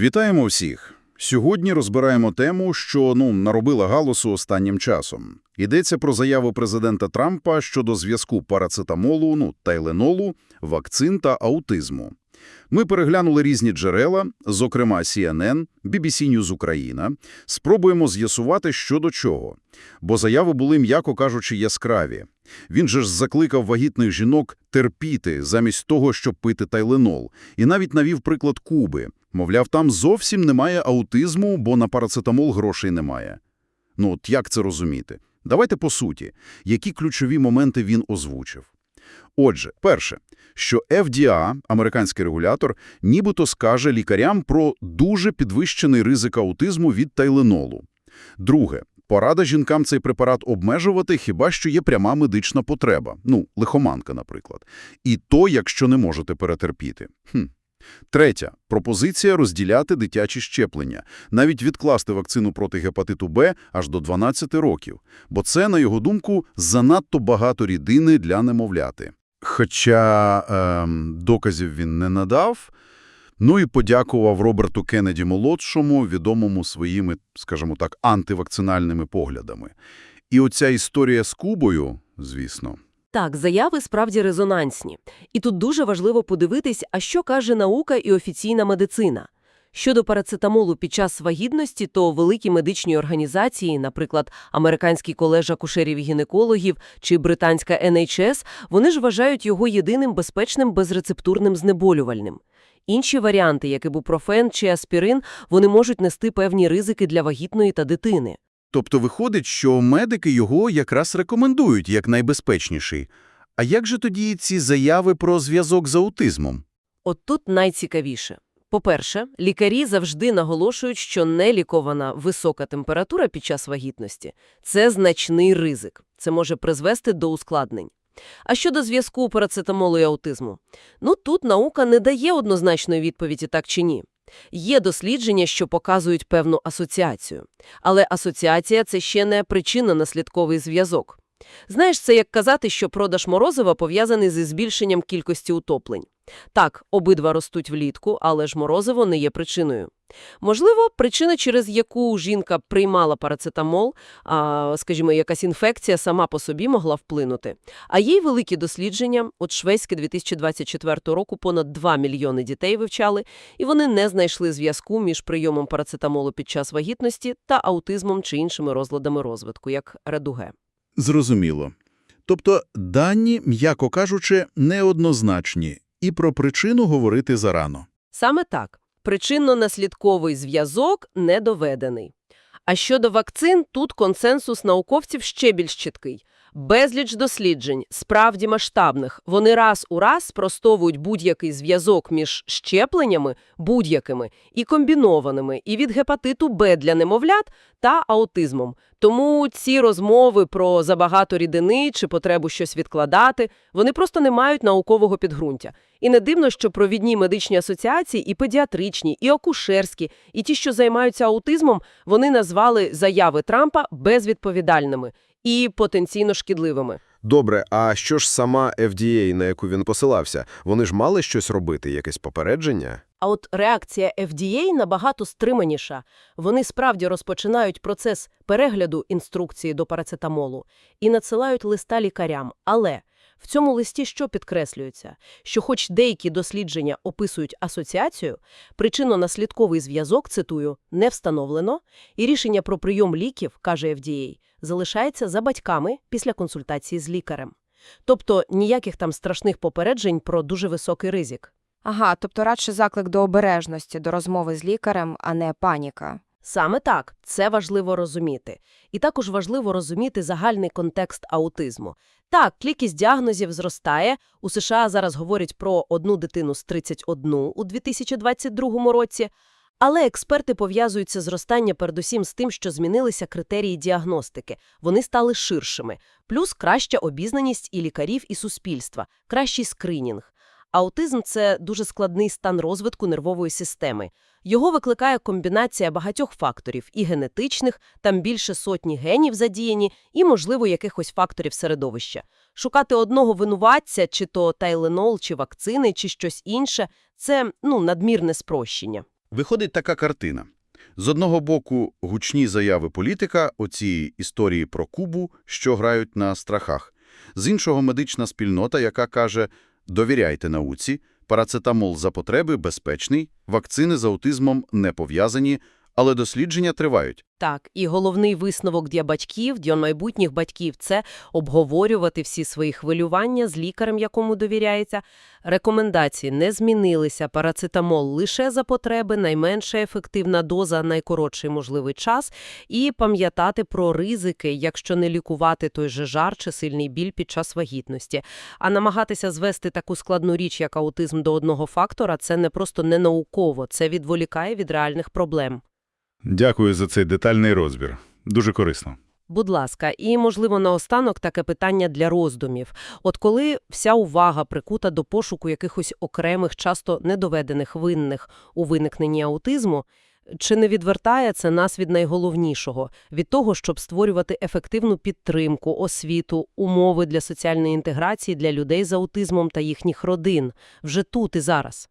Вітаємо всіх! Сьогодні розбираємо тему, що ну, наробила галасу останнім часом. Йдеться про заяву президента Трампа щодо зв'язку парацетамолу, ну, тайленолу, вакцин та аутизму. Ми переглянули різні джерела, зокрема CNN, BBC News Україна, спробуємо з'ясувати, що до чого. Бо заяви були, м'яко кажучи, яскраві. Він же ж закликав вагітних жінок терпіти замість того, щоб пити тайленол, і навіть навів приклад Куби. Мовляв, там зовсім немає аутизму, бо на парацетамол грошей немає. Ну от як це розуміти? Давайте по суті, які ключові моменти він озвучив. Отже, перше, що FDA, американський регулятор, нібито скаже лікарям про дуже підвищений ризик аутизму від тайленолу. Друге, порада жінкам цей препарат обмежувати хіба що є пряма медична потреба, ну, лихоманка, наприклад. І то, якщо не можете перетерпіти. Хм. Третя – пропозиція розділяти дитячі щеплення, навіть відкласти вакцину проти гепатиту Б аж до 12 років, бо це, на його думку, занадто багато рідини для немовляти. Хоча ем, доказів він не надав, ну і подякував Роберту Кеннеді-молодшому, відомому своїми, скажімо так, антивакцинальними поглядами. І оця історія з Кубою, звісно, Так, заяви справді резонансні. І тут дуже важливо подивитись, а що каже наука і офіційна медицина. Щодо парацетамолу під час вагітності, то великі медичні організації, наприклад, Американський колеж акушерів-гінекологів чи британська NHS, вони ж вважають його єдиним безпечним безрецептурним знеболювальним. Інші варіанти, як ібупрофен чи аспірин, вони можуть нести певні ризики для вагітної та дитини. Тобто виходить, що медики його якраз рекомендують як найбезпечніший. А як же тоді ці заяви про зв'язок з аутизмом? От тут найцікавіше. По-перше, лікарі завжди наголошують, що нелікована висока температура під час вагітності – це значний ризик. Це може призвести до ускладнень. А щодо зв'язку парацетамолу і аутизму? Ну, тут наука не дає однозначної відповіді так чи ні. Є дослідження, що показують певну асоціацію. Але асоціація – це ще не причинно-наслідковий зв'язок. Знаєш, це як казати, що продаж морозива пов'язаний зі збільшенням кількості утоплень. Так, обидва ростуть влітку, але ж морозиво не є причиною. Можливо, причина, через яку жінка приймала парацетамол, а, скажімо, якась інфекція сама по собі могла вплинути. А є й великі дослідження. От шведське 2024 року понад 2 мільйони дітей вивчали, і вони не знайшли зв'язку між прийомом парацетамолу під час вагітності та аутизмом чи іншими розладами розвитку, як редуге. Зрозуміло. Тобто дані, м'яко кажучи, неоднозначні, і про причину говорити зарано. Саме так. Причинно-наслідковий зв'язок не доведений. А щодо вакцин, тут консенсус науковців ще більш чіткий. Безліч досліджень, справді масштабних, вони раз у раз спростовують будь-який зв'язок між щепленнями, будь-якими, і комбінованими, і від гепатиту Б для немовлят та аутизмом. Тому ці розмови про забагато рідини чи потребу щось відкладати, вони просто не мають наукового підґрунтя. І не дивно, що провідні медичні асоціації, і педіатричні, і акушерські, і ті, що займаються аутизмом, вони назвали заяви Трампа безвідповідальними і потенційно шкідливими. Добре, а що ж сама FDA, на яку він посилався? Вони ж мали щось робити, якесь попередження? А от реакція FDA набагато стриманіша. Вони справді розпочинають процес перегляду інструкції до парацетамолу і надсилають листа лікарям. Але в цьому листі що підкреслюється? Що хоч деякі дослідження описують асоціацію, причинно-наслідковий зв'язок, цитую, не встановлено, і рішення про прийом ліків, каже FDA, залишається за батьками після консультації з лікарем. Тобто ніяких там страшних попереджень про дуже високий ризик. Ага, тобто радше заклик до обережності, до розмови з лікарем, а не паніка. Саме так, це важливо розуміти. І також важливо розуміти загальний контекст аутизму. Так, кількість діагнозів зростає. У США зараз говорять про одну дитину з 31 у 2022 році. Але експерти пов'язують це зростання передусім з тим, що змінилися критерії діагностики. Вони стали ширшими. Плюс краща обізнаність і лікарів, і суспільства, кращий скринінг. Аутизм – це дуже складний стан розвитку нервової системи. Його викликає комбінація багатьох факторів – і генетичних, там більше сотні генів задіяні, і, можливо, якихось факторів середовища. Шукати одного винуватця, чи то тайленол, чи вакцини, чи щось інше – це, ну, надмірне спрощення. Виходить така картина. З одного боку, гучні заяви політика, оці історії про Кубу, що грають на страхах. З іншого, медична спільнота, яка каже «довіряйте науці», парацетамол за потреби безпечний, вакцини з аутизмом не пов'язані, але дослідження тривають. Так, і головний висновок для батьків, для майбутніх батьків – це обговорювати всі свої хвилювання з лікарем, якому довіряється. Рекомендації не змінилися, парацетамол лише за потреби, найменша ефективна доза, найкоротший можливий час. І пам'ятати про ризики, якщо не лікувати той же жар чи сильний біль під час вагітності. А намагатися звести таку складну річ, як аутизм, до одного фактора – це не просто ненауково, це відволікає від реальних проблем. Дякую за цей детальний розбір. Дуже корисно. Будь ласка, і, можливо, наостанок таке питання для роздумів. От коли вся увага прикута до пошуку якихось окремих, часто недоведених винних у виникненні аутизму, чи не відвертає це нас від найголовнішого – від того, щоб створювати ефективну підтримку, освіту, умови для соціальної інтеграції для людей з аутизмом та їхніх родин вже тут і зараз?